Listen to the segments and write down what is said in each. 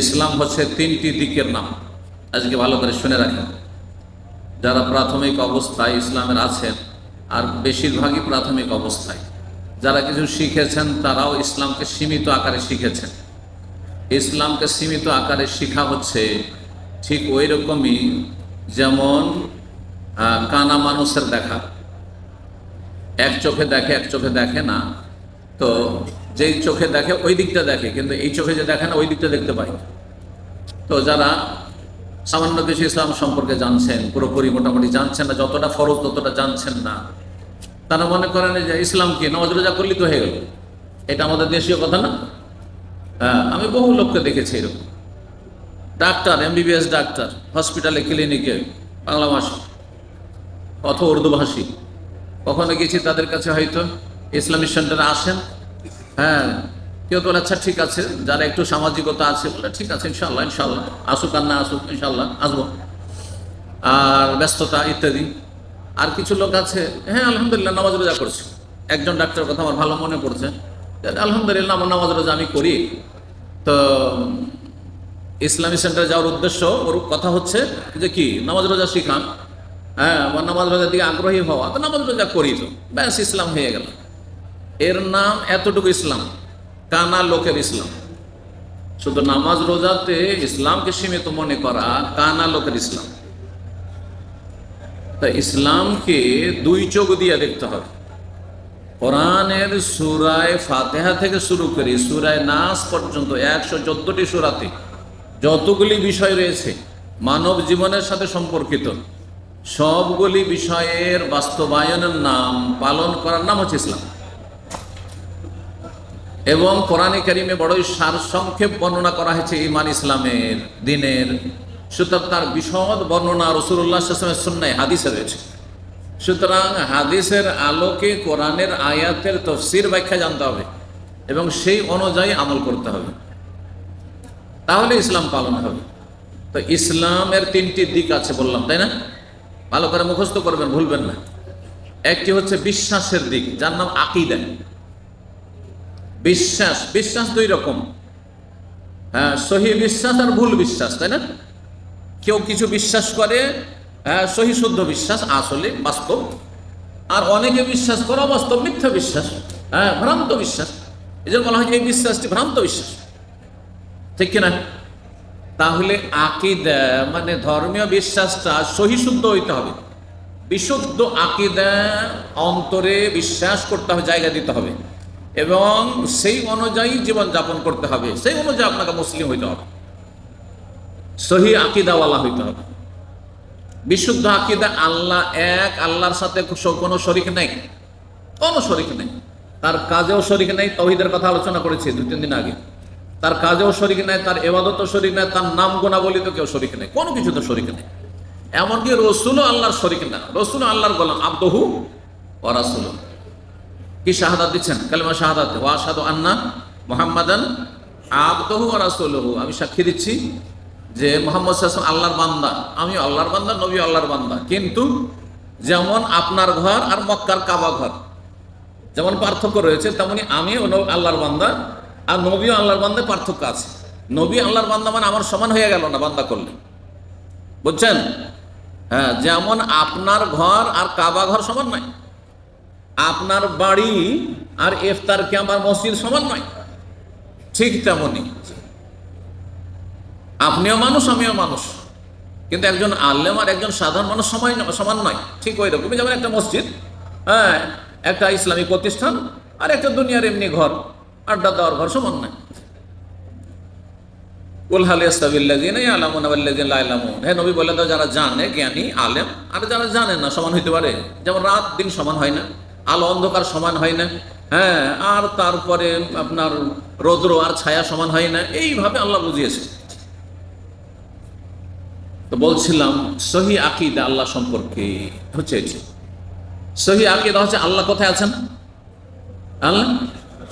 ইসলাম হচ্ছে তিনটি দিকের নাম। আজকে ভালো করে শুনে রাখেন। যারা প্রাথমিক অবস্থায় ইসলামের আছেন, আর বেশিরভাগই প্রাথমিক অবস্থায়, যারা কিছু শিখেছেন, তারাও ইসলামকে সীমিত আকারে শিখেছেন। ইসলামকে সীমিত আকারে শিখা হচ্ছে ঠিক ওই রকমই যেমন কানা মানুষের দেখা। এক চোখে দেখে, এক চোখে দেখে না। তো যেই চোখে দেখে ওই দিকটা দেখে, কিন্তু এই চোখে যে দেখে না, ওই দিকটা দেখতে পাই তো যারা সামান্য কিছু ইসলাম সম্পর্কে জানছেন, পুরোপুরি মোটামুটি জানছেন না, যতটা ফরজ ততটা জানছেন না, তারা মনে করেন যে ইসলাম কি নওয়াজ রোজা করলি তো হয়ে গেল। এটা আমাদের দেশীয় কথা না? হ্যাঁ আমি বহু লোককে দেখেছি এরকম। ডাক্তার, এমবিবিএস ডাক্তার, হসপিটালে, ক্লিনিকে, বাংলা ভাষা, অথবা উর্দু ভাষী। কখনো গেছি তাদের কাছে হয়তো ইসলামিক সেন্টারে আসেন হ্যাঁ কেউ তো আচ্ছা ঠিক আছে। যারা একটু সামাজিকতা আছে, বলে, ঠিক আছে ইনশাল্লাহ ইনশাল্লাহ আসুক আর না আসুক ইনশাল্লাহ আসব। আর ব্যস্ততা ইত্যাদি। আর কিছু লোক আছে হ্যাঁ আলহামদুলিল্লাহ, নামাজ রোজা করছি। একজন ডাক্তার কথা আমার ভালো মনে পড়ছে। আলহামদুলিল্লাহ, আমার নামাজ রোজা আমি করি। তো, ইসলামী সেন্টারে যাওয়ার উদ্দেশ্য, ওর কথা হচ্ছে যে, কি, নামাজ রোজা শিখান? হ্যাঁ আমার নামাজ রোজার দিকে আগ্রহী হওয়া। তো, নামাজ রোজা করি তো। ব্যাস, ইসলাম হয়ে গেল। এর নাম এতটুকু ইসলাম, কানা লোকের ইসলাম। শুধু নামাজ রোজাতে ইসলামকে সীমিত মনে করা কানা লোকের ইসলাম। তা ইসলামকে দুই চোখ দিয়ে দেখতে হবে। কোরআনের সুরায় ফাতেহা থেকে শুরু করে সুরায় নাস পর্যন্ত একশো চোদ্দটি সুরাতে যতগুলি বিষয় রয়েছে, মানব জীবনের সাথে সম্পর্কিত, সবগুলি বিষয়ের বাস্তবায়নের নাম পালন করার নাম হচ্ছে ইসলাম। এবং কোরআনে কারিমে বড়ই সার সংক্ষেপ বর্ণনা করা হয়েছে ইমান ইসলামের, দিনের। সুতরাং তার বিশদ বর্ণনা রসুল্লাহ সন্ন্যায় হাদিসে রয়েছে। সুতরাং হাদিসের আলোকে কোরআনের আয়াতের তফসির ব্যাখ্যা জানতে হবে এবং সেই অনুযায়ী আমল করতে হবে। তাহলে ইসলাম পালন হবে। তো ইসলামের তিনটি দিক আছে বললাম, তাই না? ভালো করে মুখস্থ করবেন, ভুলবেন না। একটি হচ্ছে বিশ্বাসের দিক, যার নাম আকিদা। বিশ্বাস বিশ্বাস দুই রকম। হ্যাঁ সহি বিশ্বাস আর ভুল বিশ্বাস, তাই না? কেউ কিছু বিশ্বাস করে হ্যাঁ সহি শুদ্ধ বিশ্বাস, আসলে বাস্তব। আর অনেকে বিশ্বাস করে অবাস্তব, মিথ্যা বিশ্বাস হ্যাঁ ভ্রান্ত বিশ্বাস। এই জন্য বলা হয় যে এই বিশ্বাসটি ভ্রান্ত বিশ্বাস। ঠিক কিনা? তাহলে আকিদা মানে ধর্মীয় বিশ্বাসটা সহি শুদ্ধ হইতে হবে। বিশুদ্ধ আকিদা অন্তরে বিশ্বাস করতে হবে, জায়গা দিতে হবে। এবং সেই অনুযায়ী জীবন যাপন করতে হবে। সেই অনুযায়ী আপনাকে মুসলিম হইতে হবে। সহি আকিদাওয়ালা হইতে হবে। বিশুদ্ধ আকিদা আল্লাহ এক, আল্লাহর সাথে কোনো শরিক নেই। কোনো শরিক নেই। তার কাজেও শরিক নেই। তহিদের কথা আলোচনা করেছি দু, তিন দিন আগে। তার কাজেও শরিক নেই, তার এবাদতও শরিক নেই, তার নাম গোনাবলি তো কেউ শরিক নেই। কোনো কিছু তো শরিক নেই। এমনকি রসুলও আল্লাহর শরিক না। রসুল আল্লাহর গোলাম। আব্দহু ও রাসুল কি শাহাদাত দিচ্ছেন? কালিমা শাহাদাত ওয়াসাদ আন্না মোহাম্মদান আবদহু রাসুলহু। আমি সাক্ষী দিচ্ছি যে মোহাম্মদ সাল্লাম আল্লাহর বান্দা। আমি আল্লাহর বান্দা নবী আল্লাহর বান্দা। কিন্তু যেমন আপনার ঘর আর মক্কার কাবা ঘর, যেমন পার্থক্য রয়েছে, তেমনি আমি আল্লাহর বান্দা আর নবীও আল্লাহর বান্দায় পার্থক্য আছে। নবী আল্লাহর বান্দা মানে আমার সমান হয়ে গেল না বান্দা করলে। বুঝছেন? হ্যাঁ যেমন আপনার ঘর আর কাবা ঘর সমান নয়। আপনার বাড়ি আর ইফতার ক্যাম্প আমার মসজিদ সমান নয়। ঠিক তেমনই আপনিও মানুষ, আমিও মানুষ। কিন্তু একজন আল্লেম আর একজন সাধারণ মানুষ সময় সমান নয়। ঠিক ওই রকমই যেমন একটা মসজিদ হ্যাঁ একটা ইসলামিক প্রতিষ্ঠান আর একটা দুনিয়ার এমনি ঘর। আড্ডা দেওয়ার ঘর সমান নয়। বলে দাও যারা জানে জ্ঞানী, আলেম, আর যারা জানে না সমান হইতে পারে। যেমন রাত দিন সমান হয় না। আলো অন্ধকার সমান হয় না। হ্যাঁ আর তারপরে আপনার রৌদ্র আর ছায়া সমান হয় না। এইভাবে আল্লাহ বুঝিয়েছে তো বলছিলাম, সহি আকিদা আল্লাহ সম্পর্কে হচ্ছে এটি। সহি আকিদা হচ্ছে আল্লাহ কোথায় আছেন? আল্লাহ?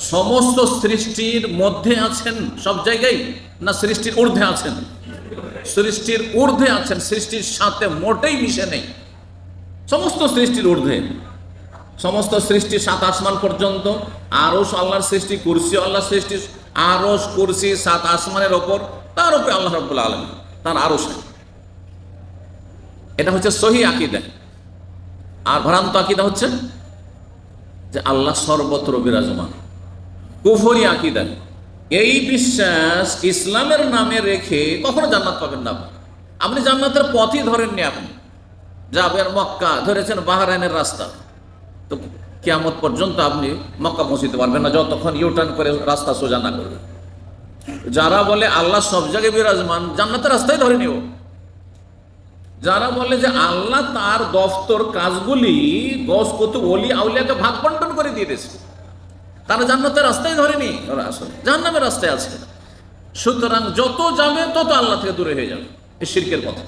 সমস্ত সৃষ্টির মধ্যে আছেন সব জায়গায় না সৃষ্টির ঊর্ধ্বে আছেন? সৃষ্টির ঊর্ধ্বে আছেন, সৃষ্টির সাথে মোটেই মিশে নেই। সমস্ত সৃষ্টির ঊর্ধ্বে। সমস্ত সৃষ্টি সাত আসমান পর্যন্ত আরও আল্লাহর সৃষ্টি, কুরসি আল্লাহর সৃষ্টি আরস কুরসি সাত আসমানের ওপর, তার উপরে আল্লাহ রব্বুল আলম তার আরস এটা হচ্ছে সহি আকিদা। আর ভ্রান্ত আকিদা হচ্ছে যে আল্লাহ সর্বত্র বিরাজমান। কুফরি আকিদা। এই বিশ্বাস ইসলামের নামে রেখে কখনো জান্নাত পাবেন না আপনি। আপনি জান্নাতের পথই ধরেননি আপনি। যাবেন মক্কা, ধরেছেন বাহারাইনের রাস্তা। তো কিয়ামত পর্যন্ত আপনি মক্কা পৌঁছিতে পারবেন না, যতক্ষণ ইউটার্ন করে রাস্তা সোজা না করবেন যারা বলে আল্লাহ সব জায়গায় বিরাজমান, জান্নাতের রাস্তায় ধরে নিও। যারা বলে যে আল্লাহ তার দফতর কাজগুলি গস কত অলি, আউলিয়াকে ভাগ বন্টন করে দিয়ে দিয়েছে, তারা জান্নাতের রাস্তায় ধরেনি ওরা আসলে জাহান্নামের রাস্তায় আছে। সুতরাং যত যাবে তত আল্লাহ থেকে দূরে হয়ে যাবে। এই শিরকের পথে।